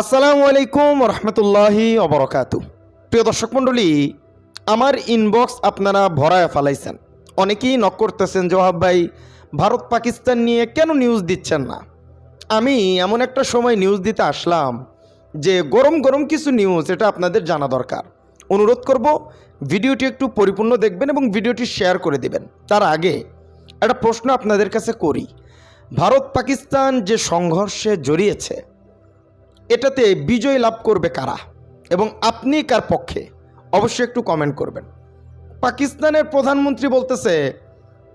আসসালামু আলাইকুম রহমতুল্লাহি অবরকাত প্রিয় দর্শক মণ্ডলী, আমার ইনবক্স আপনারা ভরায় ফালাইছেন। অনেকেই নক করতেছেন জওয়াব ভাই, ভারত পাকিস্তান নিয়ে কেন নিউজ দিচ্ছেন না? আমি এমন একটা সময় নিউজ দিতে আসলাম যে গরম গরম কিছু নিউজ এটা আপনাদের জানা দরকার। অনুরোধ করব, ভিডিওটি একটু পরিপূর্ণ দেখবেন এবং ভিডিওটি শেয়ার করে দেবেন। তার আগে একটা প্রশ্ন আপনাদের কাছে করি। ভারত পাকিস্তান যে সংঘর্ষে জড়িয়েছে এটাতে বিজয় লাভ করবে কারা? এবং আপনি কার পক্ষে? অবশ্যই একটু কমেন্ট করবেন। পাকিস্তানের প্রধানমন্ত্রী বলতেছে,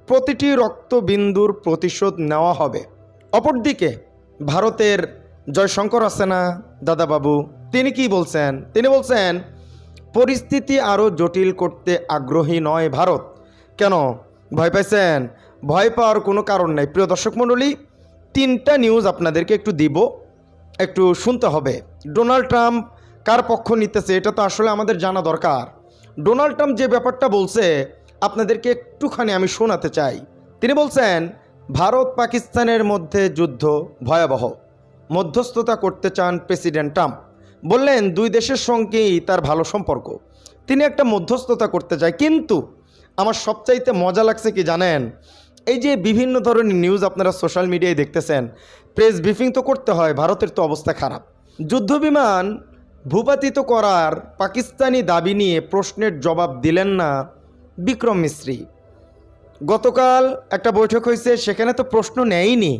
প্রতিটি রক্তবিন্দুর প্রতিশোধ নেওয়া হবে। অপরদিকে, ভারতের জয়শঙ্কর আছে না দাদাবাবু, তিনি কি বলছেন? তিনি বলছেন, পরিস্থিতি আরও জটিল করতে আগ্রহী নয় ভারত। কেন? ভয় পাইছেন? ভয় পাওয়ার কোনো কারণ নেই। প্রিয় দর্শক মণ্ডলী, তিনটা নিউজ আপনাদেরকে একটু দিব। একটু শুনতে হবে। ডোনাল্ড ট্রাম্প কার পক্ষ নিতেছে, এটা তো আসলে আমাদের জানা দরকার। ডোনাল্ড ট্রাম্প যে ব্যাপারটা বলছে, আপনাদেরকে একটুখানি আমি শোনাতে চাই। তিনি বলছেন, ভারত পাকিস্তানের মধ্যে যুদ্ধ ভয়াবহ। মধ্যস্থতা করতে চান প্রেসিডেন্ট ট্রাম্প। বললেন, দুই দেশের সঙ্গেই তার ভালো সম্পর্ক। তিনি একটা মধ্যস্থতা করতে চায়, কিন্তু আমার সবচাইতে মজা লাগছে কি জানেন? এই যে বিভিন্ন ধরনের নিউজ আপনারা সোশ্যাল মিডিয়ায় দেখতেছেন প্রেস ব্রিফিং তো করতে হয়, ভারতের তো অবস্থা খারাপ। যুদ্ধবিমান ভূপাতিত করার পাকিস্তানি দাবি নিয়ে প্রশ্নের জবাব দিলেন না বিক্রম মিস্ত্রি। গতকাল একটা বৈঠক হয়েছে, সেখানে তো প্রশ্ন নেয়নি।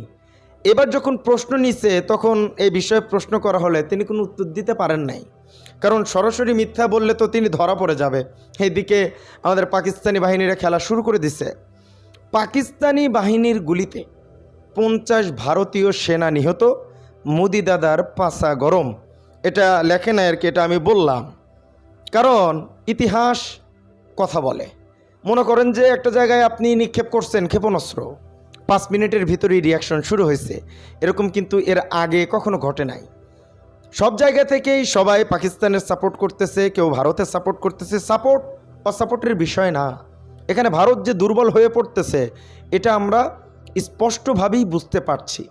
এবার যখন প্রশ্ন নিছে, তখন এই বিষয়ে প্রশ্ন করা হলে তিনি কোনো উত্তর দিতে পারেন নাই। কারণ সরাসরি মিথ্যা বললে তো তিনি ধরা পড়ে যাবে। এইদিকে আমাদের পাকিস্তানি বাহিনীরা খেলা শুরু করে দিছে। পাকিস্তানি বাহিনীর গুলিতে পঞ্চাশ ভারতীয় সেনা নিহত, মোদি দাদার পাশা গরম। এটা লেখে না আর কি, এটা আমি বললাম। কারণ ইতিহাস কথা বলে। মনে করেন যে একটা জায়গায় আপনি নিক্ষেপ করছেন ক্ষেপণাস্ত্র, পাঁচ মিনিটের ভিতরেই রিয়াকশন শুরু হয়েছে। এরকম কিন্তু এর আগে কখনো ঘটে নাই। সব জায়গা থেকেই সবাই পাকিস্তানের সাপোর্ট করতেছে, কেউ ভারতের সাপোর্ট করতেছে। সাপোর্ট অসাপোর্টের বিষয় না। এখানে ভারত যে দুর্বল হয়ে পড়তেছে, এটা আমরা স্পষ্টভাবেই বুঝতে পারছি।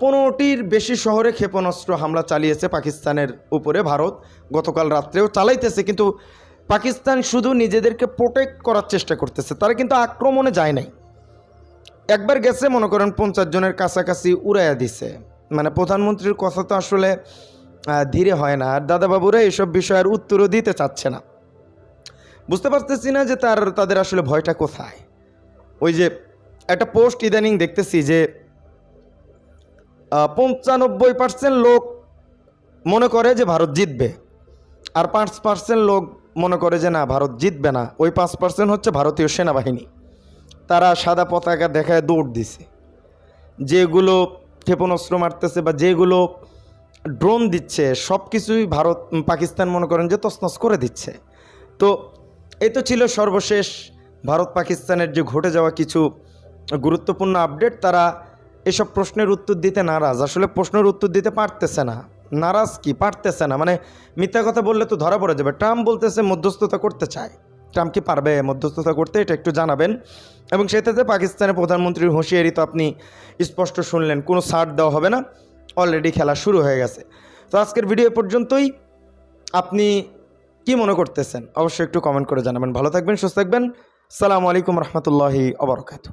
পনেরোটির বেশি শহরে ক্ষেপণাস্ত্র হামলা চালিয়েছে পাকিস্তানের উপরে ভারত। গতকাল রাত্রেও চালাইতেছে, কিন্তু পাকিস্তান শুধু নিজেদেরকে প্রোটেক্ট করার চেষ্টা করতেছে, তারা কিন্তু আক্রমণে যায় নাই। একবার গেছে, মনে করেন পঞ্চাশ জনের কাছাকাছি উড়াইয়া দিছে। মানে প্রধানমন্ত্রীর কথা তো আসলে ধীরে হয় না। আর দাদাবাবুরা এসব বিষয়ের উত্তরও দিতে চাচ্ছে না। বুঝতে পারতেছি না যে তার, তাদের আসলে ভয়টা কোথায়। ওই যে একটা পোস্ট ইদানিং দেখতেছি যে পঞ্চানব্বই পার্সেন্ট লোক মনে করে যে ভারত জিতবে, আর পাঁচ পার্সেন্ট লোক মনে করে যে না, ভারত জিতবে না। ওই পাঁচ পার্সেন্ট হচ্ছে ভারতীয় সেনাবাহিনী। তারা সাদা পতাকা দেখায় দৌড় দিছে। যেগুলো ক্ষেপণাস্ত্র মারতেছে বা যেগুলো ড্রোন দিচ্ছে সব কিছুই ভারত পাকিস্তান মনে করেন যে তছনছ করে দিচ্ছে। তো এই তো ছিল সর্বশেষ ভারত পাকিস্তানের যে ঘটে যাওয়া কিছু গুরুত্বপূর্ণ আপডেট। তারা এসব প্রশ্নের উত্তর দিতে নারাজ। আসলে প্রশ্নের উত্তর দিতে পারতেছে না। নারাজ কি? পারতেছে না। মানে মিথ্যা কথা বললে তো ধরা পড়ে যাবে। ট্রাম্প বলতেছে মধ্যস্থতা করতে চায়। ট্রাম্প কি পারবে মধ্যস্থতা করতে? এটা একটু জানাবেন। এবং সেটাতে পাকিস্তানের প্রধানমন্ত্রীর হুঁশিয়ারি তো আপনি স্পষ্ট শুনলেন। কোনো ছাড় দেওয়া হবে না। অলরেডি খেলা শুরু হয়ে গেছে। তো আজকের ভিডিও পর্যন্তই। আপনি কি মনে করতেছেন? অবশ্যই একটু কমেন্ট করে জানাবেন। ভালো থাকবেন, সুস্থ থাকবেন। সালামু আলাইকুম রহমতুল্লাহি আবরকাতু